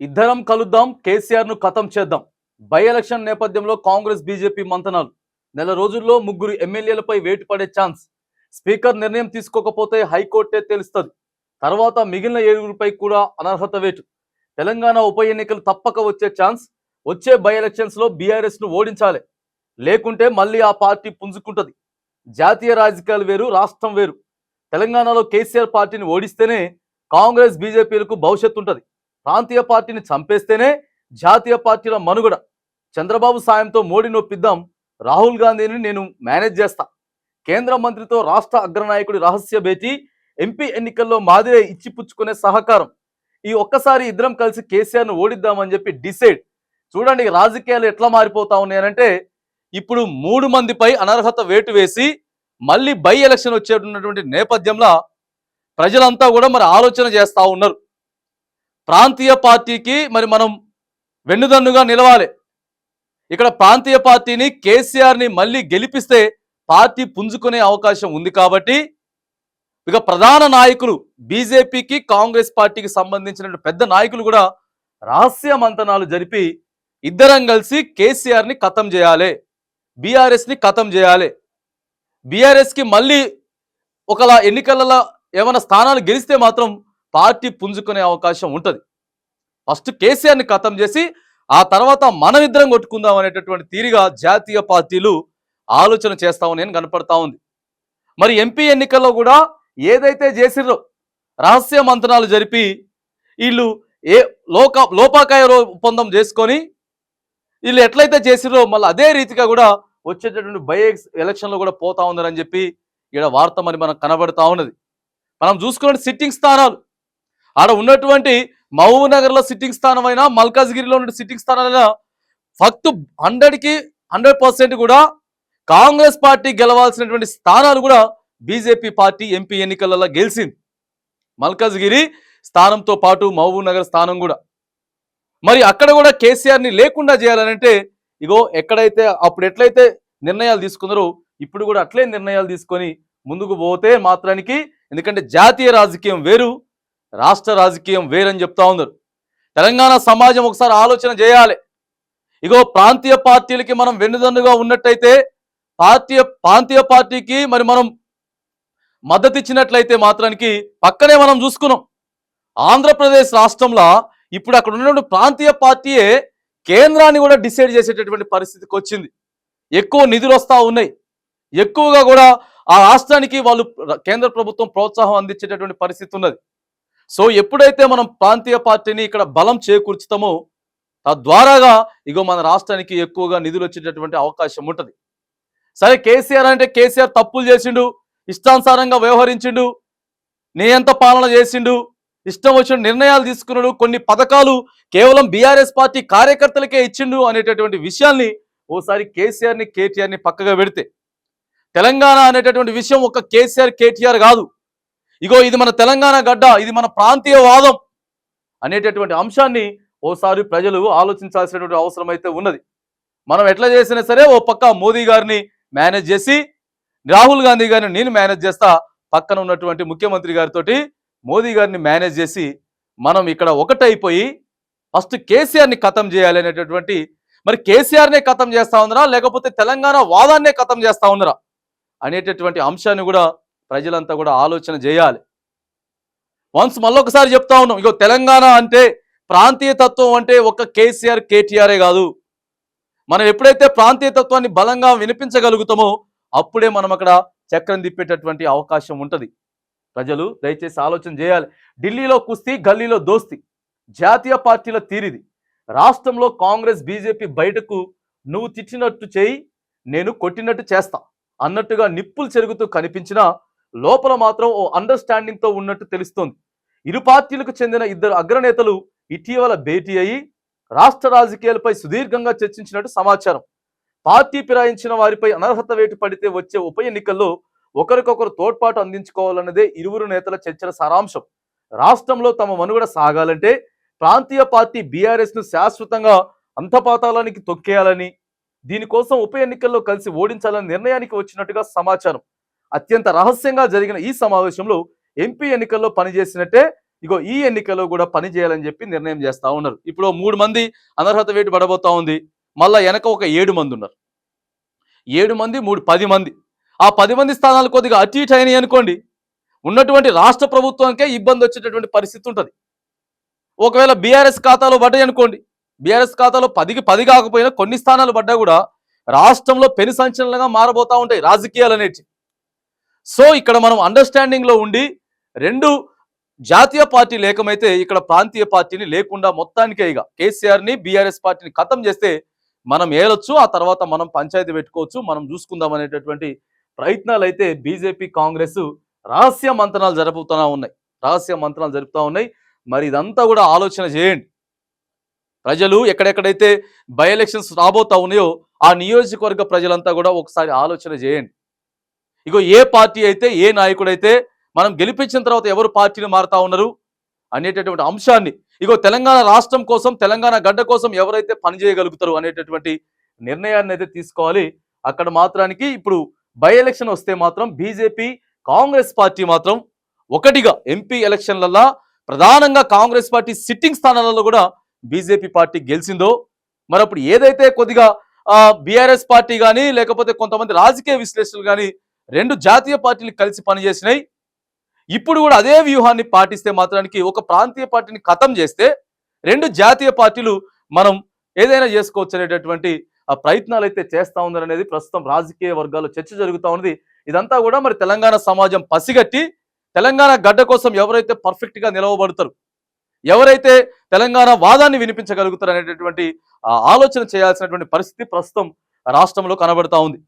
ఇద్దరం కలుద్దాం కేసీఆర్ను ఖతం చేద్దాం. బై ఎలక్షన్ నేపథ్యంలో కాంగ్రెస్ బీజేపీ మంతనాలు. నెల రోజుల్లో ముగ్గురు ఎమ్మెల్యేలపై వేటు పడే ఛాన్స్. స్పీకర్ నిర్ణయం తీసుకోకపోతే హైకోర్టే తెలుస్తుంది. తర్వాత మిగిలిన ఏడుగురిపై కూడా అనర్హత వేటు. తెలంగాణ ఉప ఎన్నికలు తప్పక వచ్చే ఛాన్స్. వచ్చే బై ఎలక్షన్స్లో బీఆర్ఎస్ను ఓడించాలి. లేకుంటే మళ్ళీ ఆ పార్టీ పుంజుకుంటది. జాతీయ రాజకీయాలు వేరు రాష్ట్రం వేరు. తెలంగాణలో కేసీఆర్ పార్టీని ఓడిస్తేనే కాంగ్రెస్ బీజేపీలకు భవిష్యత్తు ఉంటుంది. ప్రాంతీయ పార్టీని చంపేస్తేనే జాతీయ పార్టీల మనుగడ. చంద్రబాబు సాయంతో మోడీ నొప్పిద్దాం రాహుల్ గాంధీని నేను మేనేజ్ చేస్తా. కేంద్ర మంత్రితో రాష్ట్ర అగ్రనాయకుడి రహస్య భేటీ ఎంపీ ఎన్నికల్లో మాదిరే ఇచ్చిపుచ్చుకునే సహకారం. ఈ ఒక్కసారి ఇద్దరం కలిసి కేసీఆర్ను ఓడిద్దామని చెప్పి డిసైడ్. చూడండి రాజకీయాలు ఎట్లా మారిపోతా ఉన్నాయనంటే ఇప్పుడు మూడు మందిపై అనర్హత వేటు వేసి మళ్ళీ బై ఎలక్షన్ వచ్చేటటువంటి నేపథ్యంలో ప్రజలంతా కూడా మరి ఆలోచన చేస్తా ఉన్నారు. ప్రాంతీయ పార్టీకి మరి మనం వెన్నుదన్నుగా నిలవాలి. ఇక్కడ ప్రాంతీయ పార్టీని కేసీఆర్ని మళ్ళీ గెలిపిస్తే పార్టీ పుంజుకునే అవకాశం ఉంది కాబట్టి ఇక ప్రధాన నాయకులు బీజేపీకి కాంగ్రెస్ పార్టీకి సంబంధించిన పెద్ద నాయకులు కూడా రహస్య మంతనాలు జరిపి ఇద్దరం కలిసి కేసీఆర్ని ఖతం చేయాలి. బీఆర్ఎస్ని ఖతం చేయాలి. బీఆర్ఎస్కి మళ్ళీ ఒకలా ఎన్నికలలో ఏమైనా స్థానాలు గెలిస్తే మాత్రం పార్టీ పుంజుకునే అవకాశం ఉంటుంది. ఫస్ట్ కేసీఆర్ని ఖతం చేసి ఆ తర్వాత మనమిద్దరం కొట్టుకుందాం అనేటటువంటి తీరిగా జాతీయ పార్టీలు ఆలోచన చేస్తామని నేను కనపడతా ఉంది. మరి ఎంపీ ఎన్నికల్లో కూడా ఏదైతే చేసిర్రో రహస్య మంత్రాలు జరిపి వీళ్ళు ఏ లోక లోపాకాయ ఒప్పందం చేసుకొని వీళ్ళు ఎట్లయితే చేసిర్రో మళ్ళీ అదే రీతిగా కూడా వచ్చేటటువంటి బై ఎలక్షన్లో కూడా పోతా ఉందని చెప్పి ఇక్కడ వార్త మరి మనకు కనబడతా ఉన్నది. మనం చూసుకున్న సిట్టింగ్ స్థానాలు ఆడ ఉన్నటువంటి మహబూబ్ నగర్లో సిట్టింగ్ స్థానం అయినా మల్కాజ్గిరిలో ఉన్న సిట్టింగ్ స్థానాలైనా ఫక్త్ హండ్రెడ్కి హండ్రెడ్ పర్సెంట్ కూడా కాంగ్రెస్ పార్టీ గెలవాల్సినటువంటి స్థానాలు కూడా బీజేపీ పార్టీ ఎంపీ ఎన్నికలలో గెలిచింది. మల్కాజ్గిరి స్థానంతో పాటు మహబూబ్ నగర్ స్థానం కూడా. మరి అక్కడ కూడా కేసీఆర్ని లేకుండా చేయాలనంటే ఇగో ఎక్కడైతే అప్పుడు ఎట్లయితే నిర్ణయాలు తీసుకున్నారో ఇప్పుడు కూడా అట్లే నిర్ణయాలు తీసుకొని ముందుకు పోతే మాత్రానికి ఎందుకంటే జాతీయ రాజకీయం వేరు రాష్ట్ర రాజకీయం వేరని చెప్తా ఉన్నారు. తెలంగాణ సమాజం ఒకసారి ఆలోచన చేయాలి. ఇగో ప్రాంతీయ పార్టీలకి మనం వెన్నుదన్నుగా ఉన్నట్టయితే పార్టీయ ప్రాంతీయ పార్టీకి మరి మనం మద్దతు ఇచ్చినట్లయితే మాత్రానికి పక్కనే మనం చూసుకున్నాం. ఆంధ్రప్రదేశ్ రాష్ట్రంలో ఇప్పుడు అక్కడ ఉన్నటువంటి ప్రాంతీయ పార్టీయే కేంద్రాన్ని కూడా డిసైడ్ చేసేటటువంటి పరిస్థితికి వచ్చింది. ఎక్కువ నిధులు వస్తూ ఉన్నాయి. ఎక్కువగా కూడా ఆ రాష్ట్రానికి వాళ్ళు కేంద్ర ప్రభుత్వం ప్రోత్సాహం అందించేటటువంటి పరిస్థితి ఉన్నది. సో ఎప్పుడైతే మనం ప్రాంతీయ పార్టీని ఇక్కడ బలం చేకూర్చుతామో తద్వారాగా ఇగో మన రాష్ట్రానికి ఎక్కువగా నిధులు వచ్చేటటువంటి అవకాశం ఉంటుంది. సరే కేసీఆర్ అంటే కేసీఆర్ తప్పులు చేసిండు ఇష్టానుసారంగా వ్యవహరించిండు నియంత పాలన చేసిండు ఇష్టం వచ్చిన నిర్ణయాలు తీసుకున్నాడు కొన్ని పథకాలు కేవలం బీఆర్ఎస్ పార్టీ కార్యకర్తలకే ఇచ్చిండు అనేటటువంటి విషయాన్ని ఓసారి కేసీఆర్ని కేటీఆర్ని పక్కగా పెడితే. తెలంగాణ అనేటటువంటి విషయం ఒక కేసీఆర్ కేటీఆర్ కాదు. ఇగో ఇది మన తెలంగాణ గడ్డ ఇది మన ప్రాంతీయ వాదం అనేటటువంటి అంశాన్ని ఓసారి ప్రజలు ఆలోచించాల్సినటువంటి అవసరం అయితే ఉన్నది. మనం ఎట్లా చేసినా సరే ఓ పక్క మోదీ గారిని మేనేజ్ చేసి రాహుల్ గాంధీ గారిని నేను మేనేజ్ చేస్తా పక్కన ఉన్నటువంటి ముఖ్యమంత్రి గారితో మోదీ గారిని మేనేజ్ చేసి మనం ఇక్కడ ఒకటైపోయి ఫస్ట్ కేసీఆర్ని ఖతం చేయాలి అనేటటువంటి మరి కేసీఆర్నే ఖతం చేస్తా ఉందరా లేకపోతే తెలంగాణ వాదాన్నే ఖతం చేస్తా ఉందరా అనేటటువంటి అంశాన్ని కూడా ప్రజలంతా కూడా ఆలోచన చేయాలి. వన్స్ మళ్ళొకసారి చెప్తా ఉన్నాం ఇగో తెలంగాణ అంటే ప్రాంతీయ తత్వం అంటే ఒక కేసీఆర్ కేటీఆరే కాదు. మనం ఎప్పుడైతే ప్రాంతీయ తత్వాన్ని బలంగా వినిపించగలుగుతామో అప్పుడే మనం అక్కడ చక్రం తిప్పేటటువంటి అవకాశం ఉంటుంది. ప్రజలు దయచేసి ఆలోచన చేయాలి. ఢిల్లీలో కుస్తీ గల్లీలో దోస్తి జాతీయ పార్టీల తీరిది. రాష్ట్రంలో కాంగ్రెస్ బీజేపీ బయటకు నువ్వు తిట్టినట్టు చేయి నేను కొట్టినట్టు చేస్తా అన్నట్టుగా నిప్పులు చెరుగుతూ కనిపించినా లోపల మాత్రం ఓ అండర్స్టాండింగ్తో ఉన్నట్టు తెలుస్తోంది. ఇరు పార్టీలకు చెందిన ఇద్దరు అగ్రనేతలు ఇటీవల భేటీ అయి రాష్ట్ర రాజకీయాలపై సుదీర్ఘంగా చర్చించినట్టు సమాచారం. పార్టీ ఫిరాయించిన వారిపై అనర్హత వేటు పడితే వచ్చే ఉప ఎన్నికల్లో ఒకరికొకరు తోడ్పాటు అందించుకోవాలన్నదే ఇరువురు నేతల చర్చల సారాంశం. రాష్ట్రంలో తమ మనుగడ సాగాలంటే ప్రాంతీయ పార్టీ బీఆర్ఎస్ను శాశ్వతంగా అంతపాతాలానికి తొక్కేయాలని దీనికోసం ఉప ఎన్నికల్లో కలిసి ఓడించాలని నిర్ణయానికి వచ్చినట్టుగా సమాచారం. అత్యంత రహస్యంగా జరిగిన ఈ సమావేశంలో ఎంపీ ఎన్నికల్లో పనిచేసినట్టే ఇగో ఈ ఎన్నికల్లో కూడా పనిచేయాలని చెప్పి నిర్ణయం చేస్తా ఉన్నారు. ఇప్పుడు మూడు మంది అనర్హత వేటు పడబోతా ఉంది. మళ్ళా వెనక ఒక ఏడు మంది ఉన్నారు. ఏడు మంది మూడు పది మంది. ఆ పది మంది స్థానాలు కొద్దిగా అటు ఇటు అయినాయి అనుకోండి. ఉన్నటువంటి రాష్ట్ర ప్రభుత్వానికే ఇబ్బంది వచ్చేటటువంటి పరిస్థితి ఉంటుంది. ఒకవేళ బీఆర్ఎస్ ఖాతాలో పడ్డాయి అనుకోండి. బీఆర్ఎస్ ఖాతాలో పదికి పది కాకపోయినా కొన్ని స్థానాలు పడ్డా కూడా రాష్ట్రంలో పెను సంచలనంగా మారబోతా ఉంటాయి రాజకీయాలు అనేటివి. సో ఇక్కడ మనం అండర్స్టాండింగ్లో ఉండి రెండు జాతీయ పార్టీ లేకమైతే ఇక్కడ ప్రాంతీయ పార్టీని లేకుండా మొత్తానికే ఇక కేసీఆర్ని బీఆర్ఎస్ పార్టీని ఖతం చేస్తే మనం ఏలొచ్చు ఆ తర్వాత మనం పంచాయతీ పెట్టుకోవచ్చు మనం చూసుకుందాం అనేటటువంటి ప్రయత్నాలు అయితే బీజేపీ కాంగ్రెస్ రహస్య మంతనాలు జరుపుతూనే ఉన్నాయి. రహస్య మంతనాలు జరుపుతూ ఉన్నాయి. మరి ఇదంతా కూడా ఆలోచన చేయండి. ప్రజలు ఎక్కడెక్కడైతే బై ఎలక్షన్స్ రాబోతా ఉన్నాయో ఆ నియోజకవర్గ ప్రజలంతా కూడా ఒకసారి ఆలోచన చేయండి. ఇగో ఏ పార్టీ అయితే ఏ నాయకుడైతే మనం గెలిపించిన తర్వాత ఎవరు పార్టీని మారుతా ఉన్నారు అనేటటువంటి అంశాన్ని ఇగో తెలంగాణ రాష్ట్రం కోసం తెలంగాణ గడ్డ కోసం ఎవరైతే పనిచేయగలుగుతారు అనేటటువంటి నిర్ణయాన్ని అయితే తీసుకోవాలి. అక్కడ మాత్రానికి ఇప్పుడు బై ఎలక్షన్ వస్తే మాత్రం బీజేపీ కాంగ్రెస్ పార్టీ మాత్రం ఒకటిగా ఎంపీ ఎలక్షన్లలో ప్రధానంగా కాంగ్రెస్ పార్టీ సిట్టింగ్ స్థానాలలో కూడా బీజేపీ పార్టీ గెలిచిందో మరి అప్పుడు ఏదైతే కొద్దిగా బీఆర్ఎస్ పార్టీ కానీ లేకపోతే కొంతమంది రాజకీయ విశ్లేషకులు కానీ రెండు జాతీయ పార్టీలు కలిసి పనిచేసినాయి. ఇప్పుడు కూడా అదే వ్యూహాన్ని పాటిస్తే మాత్రానికి ఒక ప్రాంతీయ పార్టీని ఖతం చేస్తే రెండు జాతీయ పార్టీలు మనం ఏదైనా చేసుకోవచ్చు అనేటటువంటి ఆ ప్రయత్నాలు అయితే చేస్తా ఉన్నారు అనేది ప్రస్తుతం రాజకీయ వర్గాల్లో చర్చ జరుగుతూ ఉన్నది. ఇదంతా కూడా మరి తెలంగాణ సమాజం పసిగట్టి తెలంగాణ గడ్డ కోసం ఎవరైతే పర్ఫెక్ట్గా నిలవబడతారు ఎవరైతే తెలంగాణ వాదాన్ని వినిపించగలుగుతారు అనేటటువంటి ఆ ఆలోచన చేయాల్సినటువంటి పరిస్థితి ప్రస్తుతం రాష్ట్రంలో కనబడతా ఉంది.